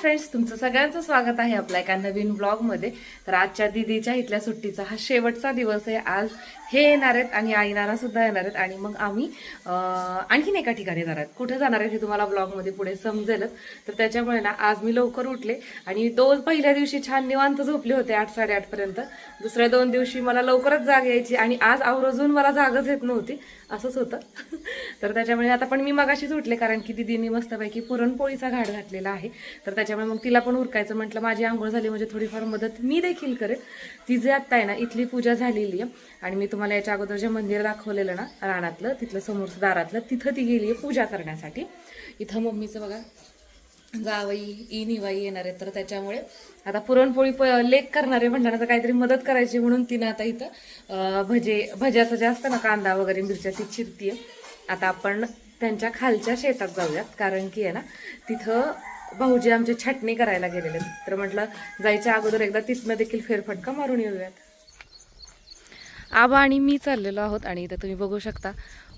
Friends तुमचं सगळ्यांचं स्वागत आहे आपल्या एका नवीन ब्लॉगमध्ये तर आजच्या दिदीच्या इथल्या सुट्टीचा हा शेवटचा दिवस आहे. आज हे येणार आहेत आणि आईनारा सुद्धा येणार आहेत. आणि मग आम्ही आणखीन एका ठिकाणी जाणार आहेत. कुठे जाणार आहेत हे तुम्हाला ब्लॉगमध्ये पुढे समजेलच. तर त्याच्यामुळे ना आज मी लवकर उठले आणि दोन पहिल्या दिवशी छान निवांत झोपले होते आठ साडेआठपर्यंत दुसऱ्या दोन दिवशी मला लवकरच जाग यायची आणि आज आवरजून मला जागच येत नव्हती. असंच होतं. तर त्याच्यामुळे आता पण मी मगाशीच उठले कारण की दिदींनी मस्तपैकी पुरणपोळीचा घाट घातलेला आहे. तर त्याच्यामुळे मग तिला पण उरकायचं. म्हटलं माझी आंघोळ झाली म्हणजे थोडीफार मदत मी देखील करेल ती जे आत्ता आहे ना इथली पूजा झालेली आहे. आणि मी तुम्हाला याच्या अगोदर जे मंदिर दाखवलेलं ना रानातलं तिथलं समोरचं दारातलं तिथं ती गेली आहे पूजा करण्यासाठी. इथं मम्मीचं बघा जावई ई निवाई येणार आहे तर त्याच्यामुळे आता पुरणपोळी प लेक करणार आहे म्हणल्यानंतर काहीतरी मदत करायची म्हणून तिनं आता इथं भजे भज्याचं जे असतं ना कांदा वगैरे मिरच्या ती चिरतीये. आता आपण त्यांच्या खालच्या शेतात जाऊयात कारण की आहे ना तिथं भाऊजी आमची छटणी करायला गेलेले तर म्हटलं जायच्या अगोदर एकदा तिथनं देखील फेरफटका मारून येऊयात. आबा आणि मी चाललेलो आहोत आणि इथं तुम्ही बघू शकता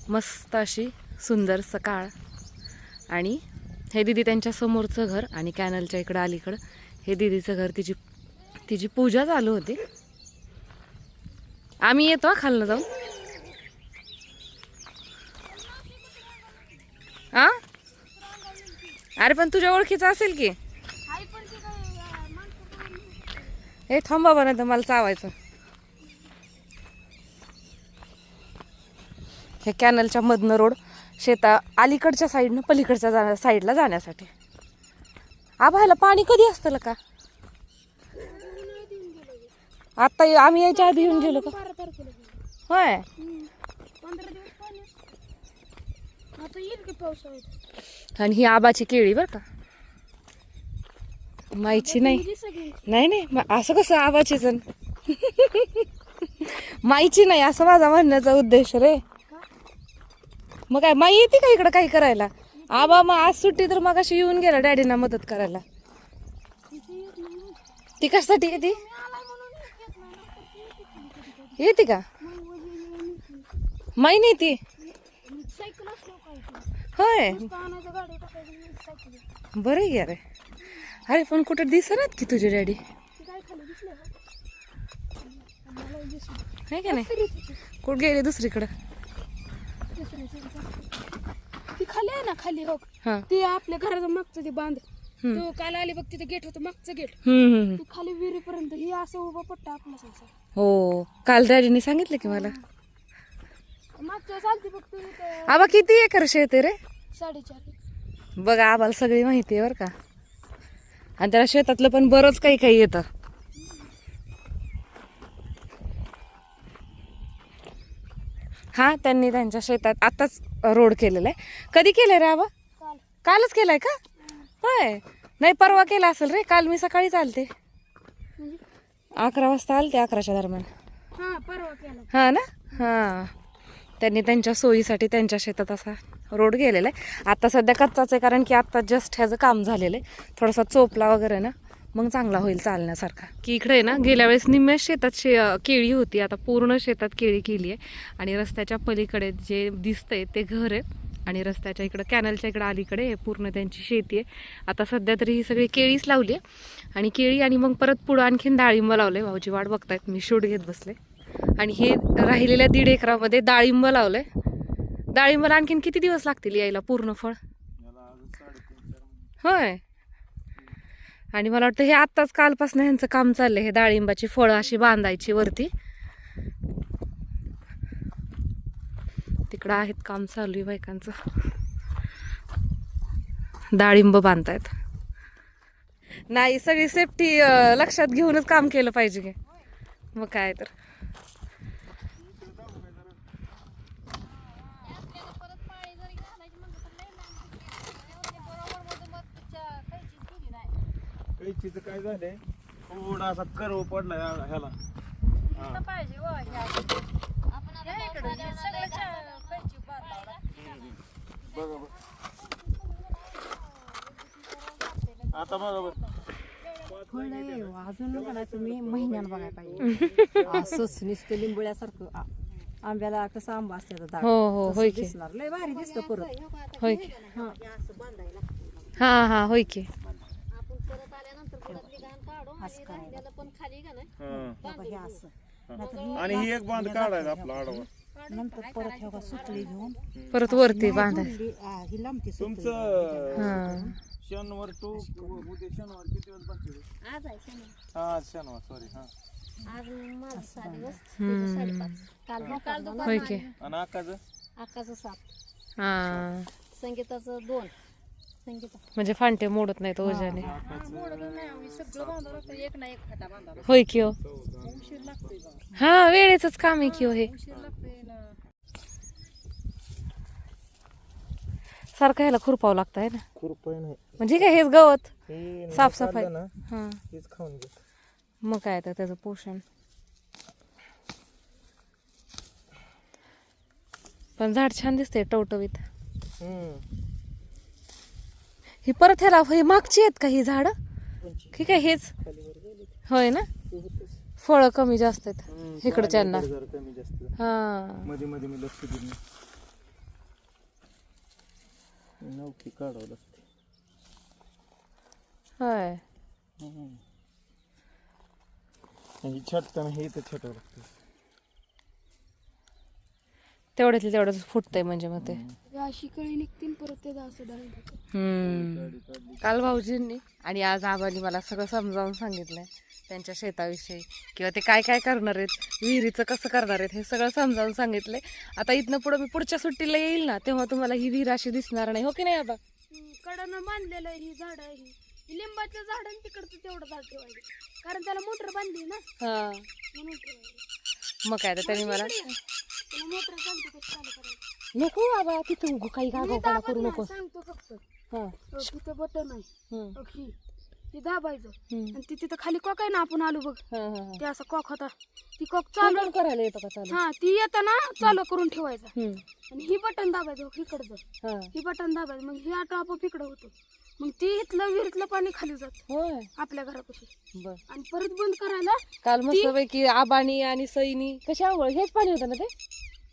मस्त अशी सुंदर सकाळ. आणि हे दिदी त्यांच्या समोरचं घर आणि कॅनलच्या इकडं अलीकडं. हे दिदीचं घर तिची तिची पूजा चालू होती. आम्ही येतो खालनं जाऊन. आ? अरे पण तुझ्या ओळखीचं असेल की. हे थांबा बरं तर मला चावायचं. हे कॅनलच्या मधनं रोड शेता अलीकडच्या साईडनं पलीकडच्या जाण्या साईडला जाण्यासाठी. आभायला पाणी कधी असतं का? आता ये- आम्ही यायच्या आधी येऊन गेलो का? होय हम्म. पंधरा दिवस पाणी आता येईल की पावसाळ्यात? आणि ही आबाची केळी बरं का. माईची नाही. सगळी नाही. नाही म- असं कसं आबाची जण? माईची नाही असं माझा म्हणण्याचा उद्देश रे. मग काय माई येते का इकडं काही करायला? आबा मग आज सुट्टी तर मग अशी येऊन गेला डॅडीना मदत करायला. तिथे येत नाही ना. ती कशासाठी येते? मी आलाय म्हणून येत नाही ना. तर ती येते कधी कधी. येते का? मग वजीर येऊन येते. माई नाही ती. सायकल करायचं? होय. बरं आहे अरे. अरे पण कुठं दिसणार की तुझे डॅडी? खाली दिसलं का? नाही कुठं गेले दुसरीकडं. ती. खाली आहे ना खाली हो. ते आपल्या घराचं मागचं ते बांध. तो काल आली बघ तिथे गेट होतं मागचं गेट. ती खाली विहिरीपर्यंत ही असं उभा पट्टा आपलाच असा हो. काल डॅडीने सांगितलं की मला. मागच्या चालते बघ तू आबा किती एकर शेत रे? साडेचार बघा आम्हाला सगळी माहिती आहे बरं का. आणि त्याला शेतातलं पण बरंच काही काही येतं. हा त्यांनी त्यांच्या शेतात आताच रोड केलेला आहे. कधी केलंय रे आबा? काल. कालच केलाय का? होय. नाही परवा केला असेल रे. काल मी सकाळी चालते. म्हणजे? अकरा वाजता आलते अकराच्या दरम्यान. हा परवा केला. हा ना? हा. त्यांनी त्यांच्या सोयीसाठी त्यांच्या शेतात असा रोड गेलेला आहे. आता सध्या कच्चाच आहे कारण की आता जस्ट ह्याचं काम झालेलं आहे. थोडासा चोपला वगैरे ना मग चांगला होईल चालण्यासारखा. की इकडे आहे ना गेल्या वेळेस निम्म्या शेतात शे केळी होती. आता पूर्ण शेतात केळी केली आहे. आणि रस्त्याच्या पलीकडे जे दिसतंय ते घर आहे. आणि रस्त्याच्या इकडं कॅनलच्या इकडं अलीकडे हे पूर्ण त्यांची शेती आहे. आता सध्या तरी ही सगळी केळीच लावली आहे. आणि केळी आणि मग परत पुढं आणखीन डाळिंब लावले भाऊजी वाट बघतायत मी शूट घेत बसले. आणि हे राहिलेल्या दीड एकरामध्ये डाळिंब लावलं आहे डाळिंबाला आणखीन किती दिवस लागतील यायला पूर्ण फळ? होय. आणि मला वाटतं हे आत्ताच कालपासून ह्यांचं काम चाललंय हे डाळिंबाची फळं अशी बांधायची वरती. तिकडं आहेत काम चालू आहे बायकांचं. डाळिंब बांधतायत. नाही सगळी सेफ्टी लक्षात घेऊनच काम केलं पाहिजे मग काय तर. कैचीचं काय झालंय थोडा असा कर्व पडलाय ह्या- ह्याला. हा. बघा बघ आता बघा बघ फळ आहे हो, अजून तुम्ही महिन्यानं बघायला पाहिजे. असंच नुसतं लिंबुळ्यासारखं आ- आंब्याला कसं आंबा असते दाट हो हो तसं होय की. दिसणार. लय भारी दिसतं परत. होय की. हा हा हा होय की. असं करायला. हा. बाबा हे असं. नाहीतर ही आणि ही एक बांध काढायचा आपला आडवा. नंतर परत हे बघा सुतळी घेऊन परत वरती बांधा. हा, ही लांबती सुतळी तुमचं हा शनिवार टू उद्या शनिवार किती दिवस बाकी आज आहे शनिवार. हा आज शनिवार. सॉरी हा. आज माझा सहा दिवस हम्म. साडेपाच. काल काल दुपार होय की. आणि आकाचं? अक्काचं सात हा. संगीताचं दोन. म्हणजे फांटे मोडत नाहीत ओझ्याने. आकाचं एक ना एक फाटा बांधावा होय की हो. हा वेळेच काम आहे की हो हे. उशीर लागतोय ना. सारखं ह्याला खुरपावं लागतं आहे ना. खुरपाय नाही. म्हणजे काय हेच गवत? हे साफसफाई. ना हा. हेच खाऊन घे. मग काय तर त्याचं पोषण. पण झाड छान दिसते टवटवीत. ही परत ह्याला ही मागची आहेत का ही झाड? ठीक आहे हेच. होय ना? फळं कमी जास्त आहेत. इकडच्यांना जास्त. हा. मध्ये मध्ये मी लक्ष दिलं नौकी काढावं लागते. होय. ही छटताना हे इथं छटावं लागतं. तेवढ्यातलं तेवढंच फुटतंय म्हणजे मग ते. अशी कळी निघतील परत ते असं डाळी हम्म. काल भाऊजींनी आणि आज आबांनी मला सगळं समजावून सांगितलंय त्यांच्या शेताविषयी. किंवा ते काय काय करणार आहेत विहिरीचं कसं करणार आहेत हे सगळं समजावून सांगितलंय. आता इथनं पुढं मी पुढच्या सुट्टीला येईल ना तेव्हा तुम्हाला ही विहीर अशी दिसणार नाही हो की नाही आबा? कडनं बांधलेलं आहे ही झाड आहे. ही ही लिंबाचं झाड आणि तिकडचं तेवढं झाड ठेवायचं. कारण त्याला मोटर बांधली ना. हा. म्हणून ठेवायचं. मग काय तर त्यांनी मला मोटर सांगतो कसं चालू करायचं नको बाबा तिथं उगू काही मी गागावपणा दाबत करू नाही, नको. सांगतो फक्त. हा. अ, तिथं बटन आहे. हम्म. अ, ही ती दाबायचं. हम्म. आणि ती तिथं खाली कॉक आहे ना आपण आलो बघ. हा, हा, हा. ते असं कॉक होता. ती कॉक चालू चालू करायला येतो का चालू? हा ती येताना चालू करून ठेवायचं. हम्म. आणि ही बटन दाबायचं हो, इकडचं हा. ही बटन दाबायचं मग ही ऑटो आपोआप इकडं होतं. मग ती इथलं विहिरीतलं पाणी खाली जात. होय. आपल्या घरापाशी. बर. आणि परत बंद करायला काल मस्त पैकी आबानी आणि सईनी कशी आंघोळ हेच पाणी होतं ना ते?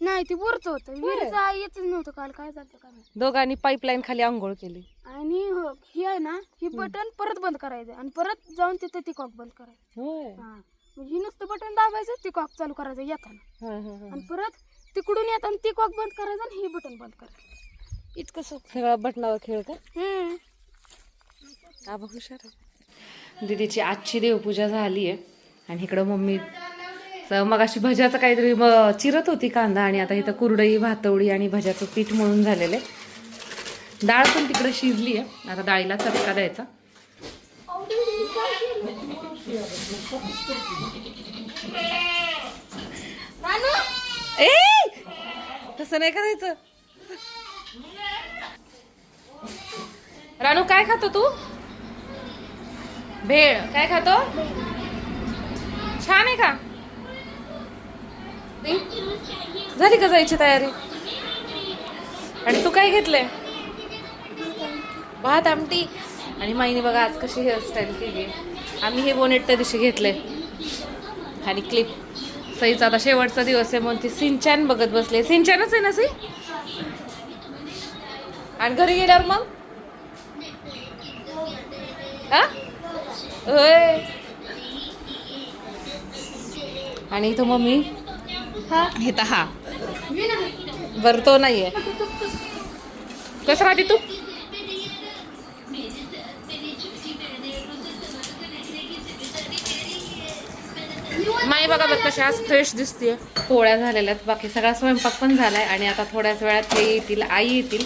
नाही ते बोरचं होतं. विहिरीचं येतच नव्हतं काल. काय झालं काय माहीत. दोघांनी पाईपलाईन खाली आंघोळ केली. आणि हो, ही आहे ना ही बटन परत बंद करायचं. आणि परत जाऊन तिथं ती कॉक बंद करायचं. होय. हा. म्हणजे ही नुसतं बटन दाबायचं ती कॉक चालू करायचं येताना. हा, हा, हा. आणि परत तिकडून येताना ती कॉक बंद करायचं आणि ही बटन बंद करायचं. इतकं सोपं सगळा बटनावर खेळ का? हम्म. आबा हुशार आहे दीदीची आजची देवपूजा झाली आहे आणि इकडं मम्मी मग अशी भज्याचं काहीतरी चिरत होती कांदा आणि आता इथं कुरडई भातवडी आणि भज्याचं पीठ म्हणून झालेलं आहे. डाळ पण तिकडं शिजली आहे आता डाळीला चटका द्यायचा. ए! तसं नाही करायचं. रानू काय खातो तू? भेळ. काय खातो? छान आहे का? झाली का जायची तयारी? आणि तू काय घेतलंय? भात आमटी. आणि माईने बघा आज कशी हेअरस्टाईल केली आम्ही हे बोनेट त्या दिवशी घेतले आणि क्लिप सईचा आता शेवटचा दिवस आहे म्हणून ती सिंचन बघत बसले सिंचनच आहे ना सी आणि घरी गेल्यावर मग? हा? होय. आणि इथं मम्मी? हे. तर हा. बरं तो नाहीये. कसं राहते तू? माई बघा बरं कशी आज फ्रेश दिसते पोळ्या झालेल्या आहेत. बाकी सगळा स्वयंपाक पण झालाय आणि आता थोड्याच वेळात ते येतील आई येतील.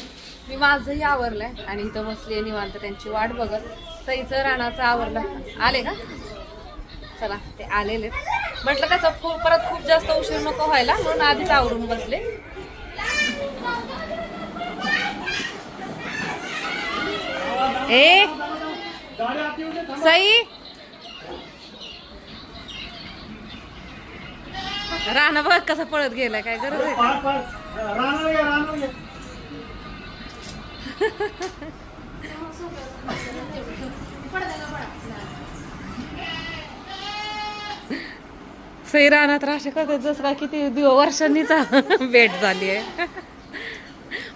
मी माझंही आवरलंय आणि इथं बसली आहे निवांत. त्यांची वाट बघत. सईचं राणाचं आवरलं. आले का? चला ते आलेले. म्हटलं कसं खूप परत खूप जास्त उशीर नको व्हायला म्हणून आधीच आवरून बसले. ए सई. राणा बघ कसा पळत गेलाय काय गरज आहे? का? राहणार घ्या राहणार घ्या सई रानात राशी करते जसं काय किती दिव वर्षांनीचा भेट झाली आहे.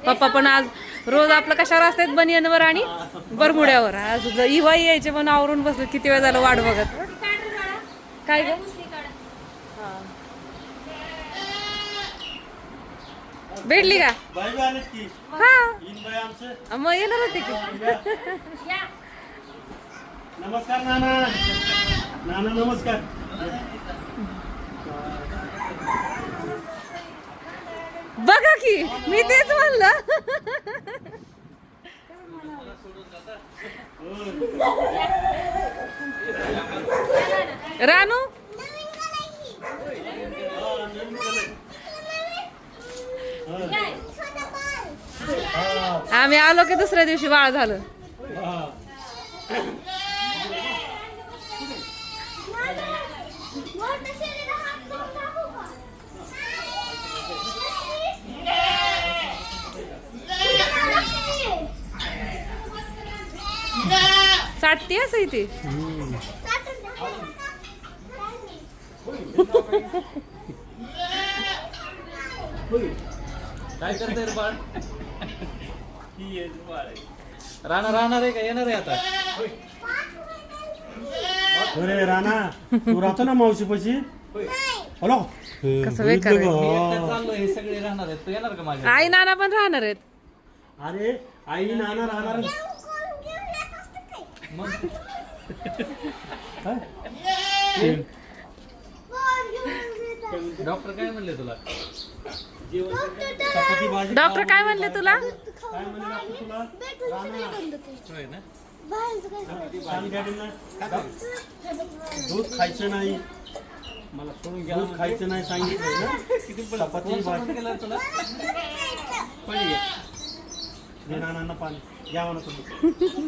पप्पा पण आज रोज आपलं कशावर असतात? बनियनवर आणि बरमुड्यावर. आज इवाई यायचे पण आवरून बसले किती वेळ झालं वाट बघत? काय ग? भेटली का? हा. मग येणार होते की. नमस्कार नाना. नाना नमस्कार. बघा की मी तेच म्हणलं. रानू? आम्ही आलो की दुसऱ्या दिवशी बाळ झालं हा. असं इथे काय करताय रे बाळ राहणार राहणार आहे का येणार आहे आता? अरे राणा तू राहतो ना मावशी पशी हॅलो? कसं बेकार आहे. मी एकटा चाललोय हे सगळे राहणार आहेत. तू येणार का माझ्या आई नाना पण राहणार आहेत. अरे आई नाना राहणार मग? डॉक्टर काय म्हणले तुला? डॉक्टर काय म्हणले तुला? दूध खायचं नाही. मला सोडून गेला. दूध खायचं नाही सांगितलं ना. चपाती भाजी. तुला पाणी घे. नानांना पाणी घ्या म्हणा तुम्ही.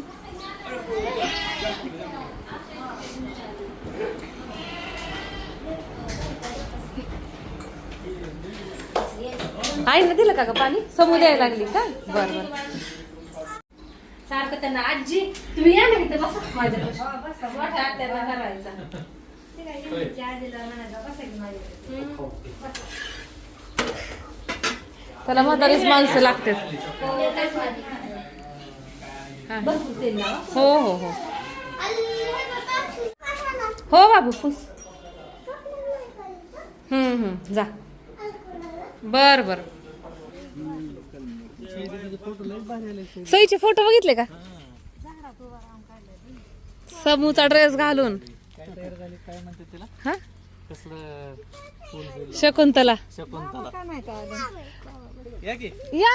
आईनं दिलं का ग पाणी? समू द्यायला लागली का? बर बर. सारखं त्यांना आजी तुम्ही या ना इथे बसा. माझ्याकडे मोठ्या आत्याला करायचा. होय. त्याला म्हातारीच माणसं लागतात. हो. हो हो हो. बाबू फुस हम्म हम्म जा. बर बर. सईचे फोटो बघितले का? समूचा ड्रेस घालून. हा? शकुंतला. शकुंतला या?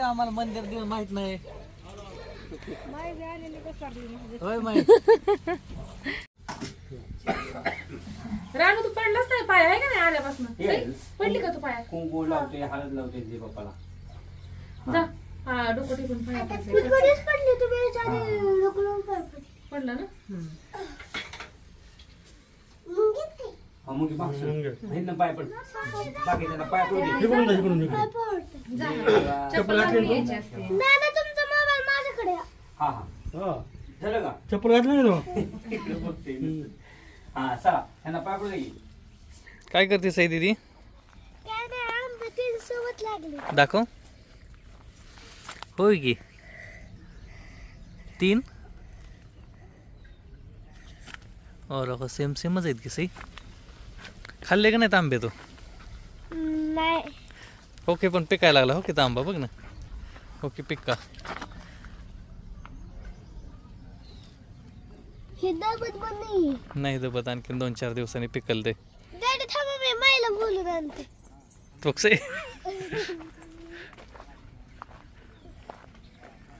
आम्हाला मंदिर देऊन माहीत नाही होय रानू तू पडलाच नाही पाय आहे का नाही आल्यापासून? पडली का तू पाय? कुंकू लावते हळद लावते ते बाप्पाला जा. हा. डोकं टिकून पाय पडली. तुम्ही ना? मग घेतली. हा मग मागचं इथनं पाय पड. बाकीच्याला पाय पडू दे. इकडून जा इकडून इकडून. पाय पडते. चप्पल घालून यायची असते. दादा तुमचा मोबाईल माझ्याकडे आहे. हा हा. हा. झालं का? चप्पल घातलं नाही तो? बघते. हा चला दे. काय करते सई दीदी? काय नाही आंबे तीन सोबत लागले. दाखव. होय की. तीन. और अगं सेम सेमच आहेत की सई. खाल्ले का नाही आंबे तू? नाही. ओके पण पिकायला लागला. हो की आंबा बघ ना. ओके पिक्का हे दाबत पण नाही. नाही दबत आणखीन दोन चार दिवसांनी पिकल ते. डॅडी थांबा मी मायला बोलून आणते. बघ सई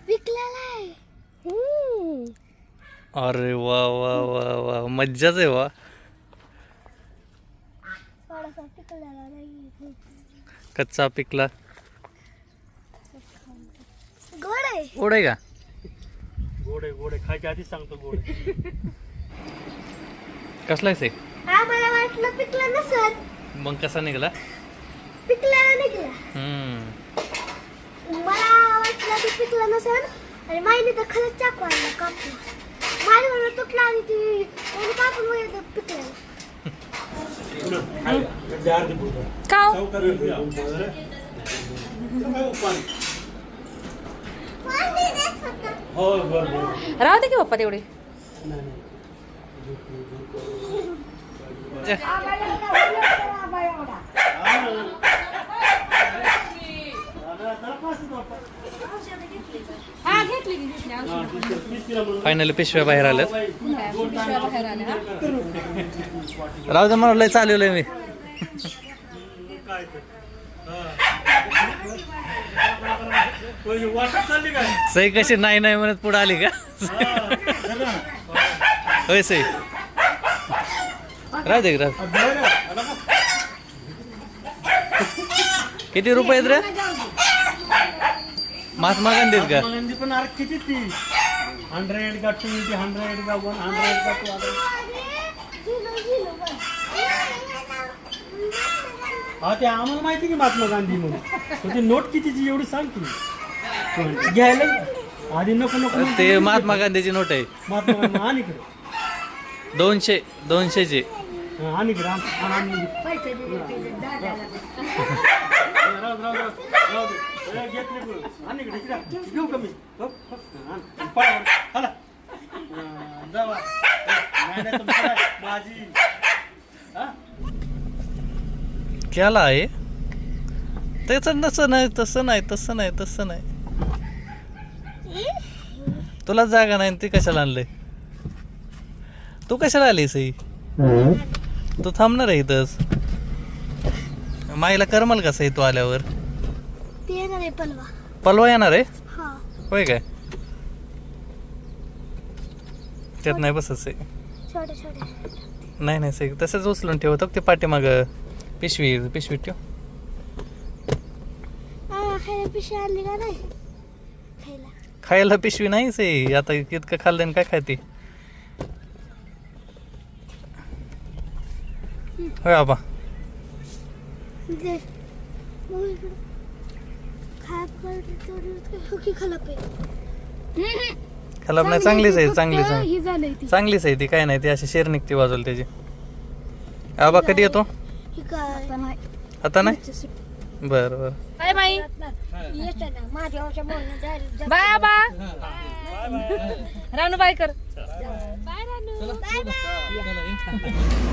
विकलेला आहे हम्म. अरे वा वा वा वा. मज्जाच आहे वा. थोडासा पिकलेला नाही कच्चा पिकला. गोड आहे का? गोडे गोडे. खायच्या आधीच सांगतो गोडे. कसला आहे वाटलं पिकला नसत मग कसा निघाला? पिकलेला निघला. हम्म. मला वाटलं की पिकला नसेल. आणि माईने तर खरंच चाकू आणला कापला माझ्या तुटला आणि ती कापून वगैरे बोलतो. का हो? हो राहू दे की पप्पा तेवढे. नाही नाही फायनली पिशव्या बाहेर आल्यात राहू दे मला लय चालवलंय मी. वाटत चालली काय? सई कशी नाही नाही म्हणत पुढे आली का? होय सई. राहू दे राहू किती रुपये आहेत रे? महात्मा गांधी आहेत का? मलांदी पण अरे किती ती? हंड्रेड का ट्वेंटी हंड्रेड का वन हंड्रेड का टू हा ते आम्हाला माहिती की महात्मा गांधी म्हणून. पण ती नोट कितीची एवढी सांग तुम्ही घ्यायला आधी नको नको म्हणते. ते महात्मा गांधीची नोट आहे महात्मा गांधी आणि इकडे दोनशे दोनशेची हा, आणि इकडे आण, आण, आण इकडे. राहू दे, राहू दे, राहू दे. ए, घेत नाही कोण. आण इकडे, इकडे. घेऊ कमी हो, हो. आण. पळा, चला. हा, जावा. नाही, नाही, तुमचं नाही. माझी हा? केला आहे त्याचं नसं नाही तसं नाही तसं नाही तसं नाही तुला जागा नाही ती कशाला आणलंय? तू कशाला आली सई तू थांबणार आहे इथंच. माईला करमल का सई तू आल्यावर? आहे पलवा. येणार आहे? हा. होय काय? त्यात नाही बसत सई. छोटे छोटे नाही नाही सई. तसंच उचलून ठेवतो ते पाठीमाग पिशवी पिशवी ठेव. पिशवी आणली का नाही? खायला पिशवी नाही सई आता इतकं खाल्लं काय खाते? होय आबा. खलाप नाही चांगलीच आहे चांगलीच आहे. ही चांगलीच आहे ती काय नाही ती अशी शेर निघते बाजूला त्याची. आबा कधी येतो? आता नाही. बरं बरं. बाय बाई बाय आबा रानू बाय कर.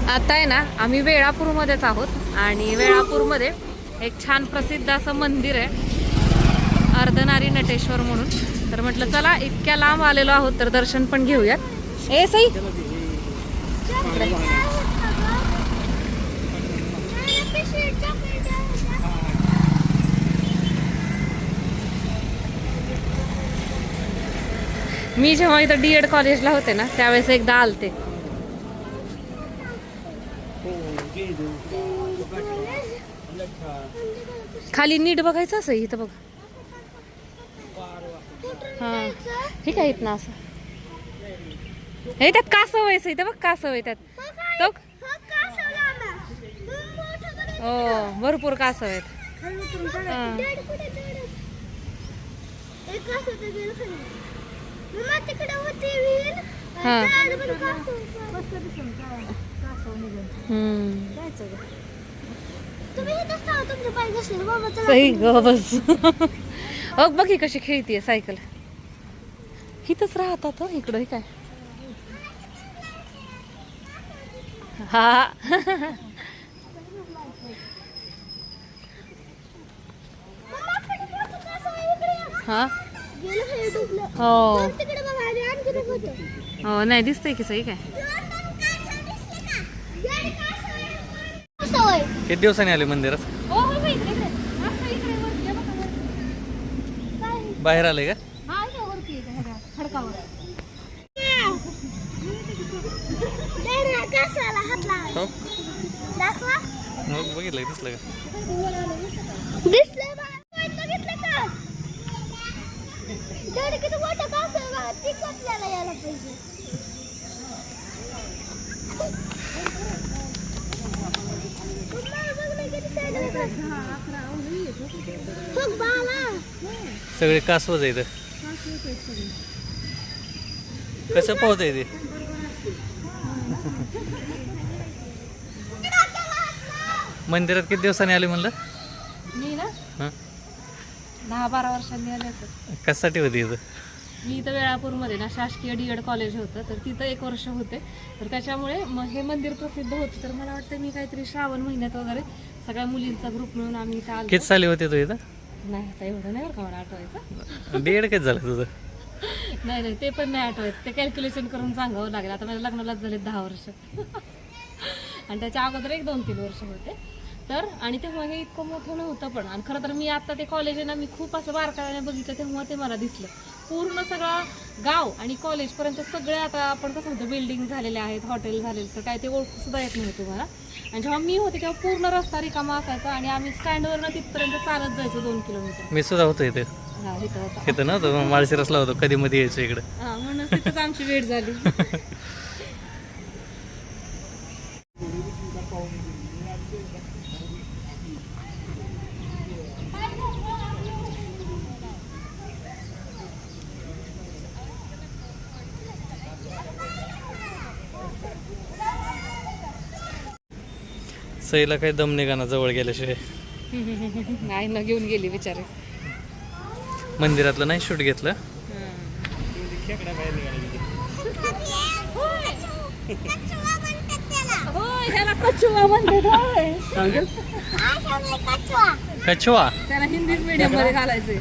आता आहे ना आम्ही वेळापूरमध्येच आहोत आणि वेळापूरमध्ये एक छान प्रसिद्ध असं मंदिर आहे. अर्धनारी नटेश्वर म्हणून. तर म्हटलं चला इतक्या लांब आलेलो आहोत तर दर्शन पण घेऊयात. ए सई. मी जेव्हा इथं डी एड कॉलेजला होते ना त्यावेळेस एकदा आलते. खाली नीट बघायचं असं इथं बघ. हा. हे काय येत ना असं. हे त्यात कासव आहे इथं बघ कासव आहे त्यात. तो हो भरपूर कासव आहेत. हा. सही ग बस. अग बघ ही कशी खेळतीये सायकल. इथंच राहतात हो इकडं हे काय. हा. हा? हे. हो. हो नाही दिसतंय की सही काय? दिसले का? किती दिवसांनी आले मंदिरात? हो हो इकडे इकडे. असं इकडे वरती आहे बघा वरती. काय? बाहेर आले का हा इकडे वरती आहे ह्याच्या खडकावर दे ना, कासवाला हात लावा. हो दाखवा. मग बघितलं दिसलं का दिसलं बघा. point बघितलं का? डोळे किती मोठं कासव आहे बघा. ती यायला पाहिजे. सगळे कासवच आहे इथं कसं पोहत आहे ते? मंदिरात किती दिवसांनी आले म्हणलं? मी ना? हां? दहा बारा वर्षांनी आले असं कशासाठी होती इथं? मी इथं वेळापूरमध्ये ना शासकीय डी एड कॉलेज होतं तर तिथं एक वर्ष होते. तर त्याच्यामुळे मग हे मंदिर प्रसिद्ध होतं. तर मला वाटतं मी काहीतरी श्रावण महिन्यात वगैरे सगळ्या मुलींचा ग्रुप मिळून आम्ही इथं आलो. किती साली होते तू इथं? नाही आता एवढं नाही बरं का मला आठवायचं. बीएड किती झालं तुझं? नाही नाही ते पण नाही आठवायचं. ते कॅल्क्युलेशन करून सांगावं लागेल. आता माझ्या लग्नालाच झाले दहा वर्ष. आणि त्याच्या अगोदर एक दोन तीन वर्ष होते. तर आणि तेव्हा हे इतकं मोठं नव्हतं पण. आणि खरं तर मी आता ते कॉलेज आहे ना मी खूप असं बारकाव्याने बघितलं तेव्हा ते मला दिसलं. पूर्ण सगळा गाव आणि कॉलेजपर्यंत सगळे आता आपण कसं म्हणतो बिल्डिंग झालेले आहेत हॉटेल झालेले तर काय ते ओळखू सुद्धा येत नाही तुम्हाला. आणि जेव्हा मी होते तेव्हा पूर्ण रस्ता रिकामा असायचा आणि आम्ही स्टँडवरनं तिथपर्यंत चालत जायचो दोन किलोमीटर मी सुद्धा होतो इथे. हा इथं होता. इथं नव्हतं माळशिरसला होतो कधी मध्ये यायचो इकडं. हा म्हणून तिथंच आमची वेट झाली. सईला काही दम निघाना जवळ गेल्याशिवाय. नाही ना घेऊन गेली बिचारे. मंदिरातलं नाही शूट घेतलं? कछवा त्याला हिंदीच मीडियममध्ये घालायचंय.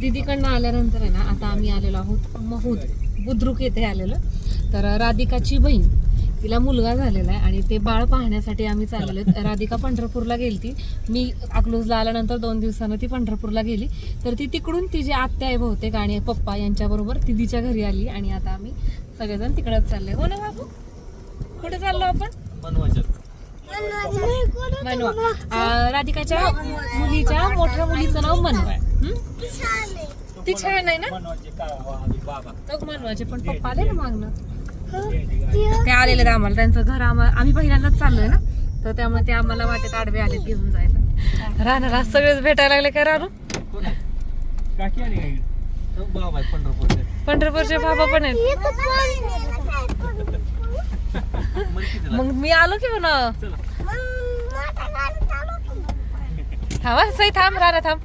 दीदीकडनं आल्यानंतर आहे ना आता आम्ही आलेलो आहोत. महूद बुद्रुक येथे आलेलो. तर राधिकाची बहीण तिला मुलगा झालेला आहे आणि ते बाळ पाहण्यासाठी आम्ही चाललेलो आहेत. राधिका पंढरपूरला गेली ती मी अकलूजला आल्यानंतर दोन दिवसानं ती पंढरपूरला गेली. तर ती तिकडून तिची आत्या आहे बहुतेक आणि पप्पा यांच्याबरोबर दिदीच्या घरी आली आणि आता आम्ही सगळेजण तिकडंच चालले हो ना बाबू? कुठे चाललो आपण? मनवा. राधिकाच्या मुलीच्या मोठ्या मुलीचं नाव मनवा आहे. हं? ती छान आहे. ना? तो मनवाचे पण पप्पा आले ना मागणं ते आलेले आहेत आम्हाला. त्यांचं घर आम्हाला आम्ही पहिल्यांदाच चाललोय ना? तर त्यामुळे ते आम्हाला वाटेत आडवे आले घेऊन जायला. राहणार सगळेच भेटायला लागले काय रानू? काकी आली काय? बाबा पंढरपूरचे. पंढरपूरचे बाबा पण आहेत. मग मी आलो की म्हणा? थांबा सई थांब राणा थांब.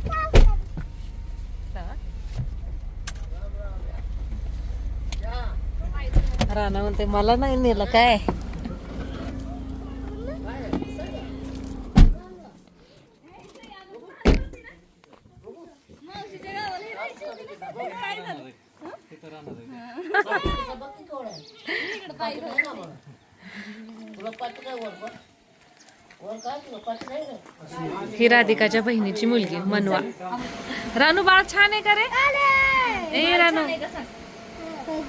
राणा म्हणते मला नाही नेलं काय? ही राधिकाच्या बहिणीची मुलगी मनवा. रानू बाळ छान आहे का रे? ए रानू.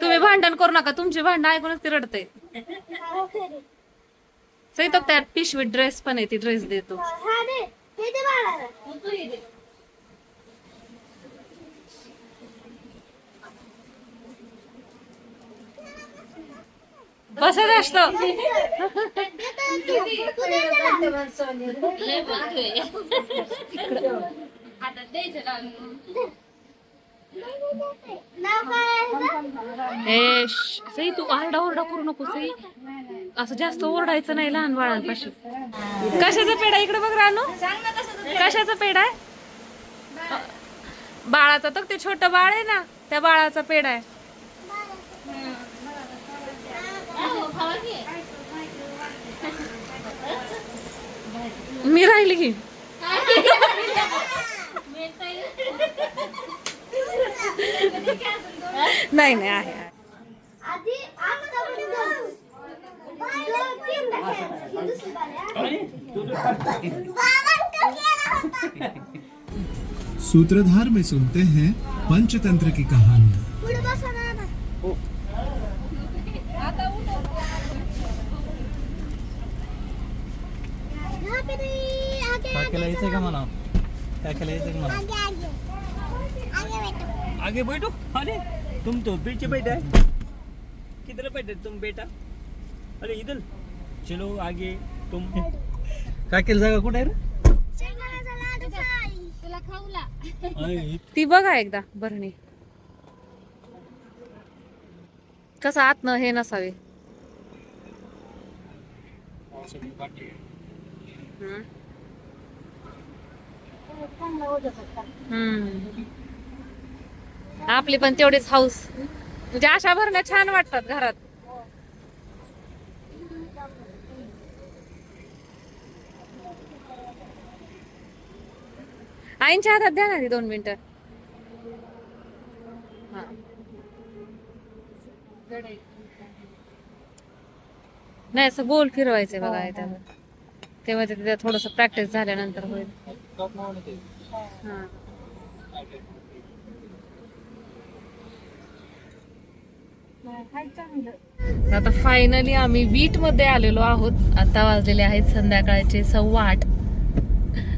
तुम्ही भांडण करू नका तुमची भांडण ऐकूनच ती रडते सही तो त्यात पिशवी ड्रेस पण आहे ती ड्रेस देतो. बसा जास्त ए श, सई तू आरडा ओरडा करू नको सई. असं जास्त ओरडायचं नाही लहान बाळांपाशी. कशाचा पेडा इकडे बघ रानू. कशाचा पेडा आहे? बाळाचा तर ते छोट बाळ आहे ना त्या बाळाचा पेडा आहे. मी राहिली की. नाही नाही आहे सूत्रधार में सुनते हैं पंचतंत्र की कहानियां पुढे बसा ना ना. यहाँ पे नहीं, आगे, काकीला आगे यायचंय का चलो. म्हणा काकीला यायचंय का म्हणा आगे, आगे. आगे बैठो. आगे बैठो अरे तुम तो पीछे बैठा है किधर बैठे तुम बेटा अरे इधर. चलो आगे तुम. काकीला जागा कुठे आहे रे? ती बघा एकदा भरणी कसं आतनं हे नसावे. हम्म. हम्म. आपली पण तेवढीच हाऊस. म्हणजे अशा भरण्या छान वाटतात घरात. आईंच्या हातात द्या ना ती दोन मिनिटं. हा. नाही असं गोल फिरवायचंय बघा हे त्याला तेव्हा ते तिथे थोडस प्रॅक्टिस झाल्यानंतर होईल. हा. आता फायनली आम्ही वीटमध्ये आलेलो आहोत. आता वाजलेले आहेत संध्याकाळचे सव्वा आठ.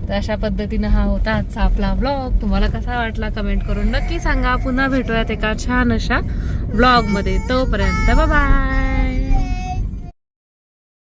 तर अशा पद्धतीनं हा होता आजचा आपला ब्लॉग तुम्हाला कसा वाटला कमेंट करून नक्की सांगा. पुन्हा भेटूयात एका छान अशा ब्लॉगमध्ये तोपर्यंत बाय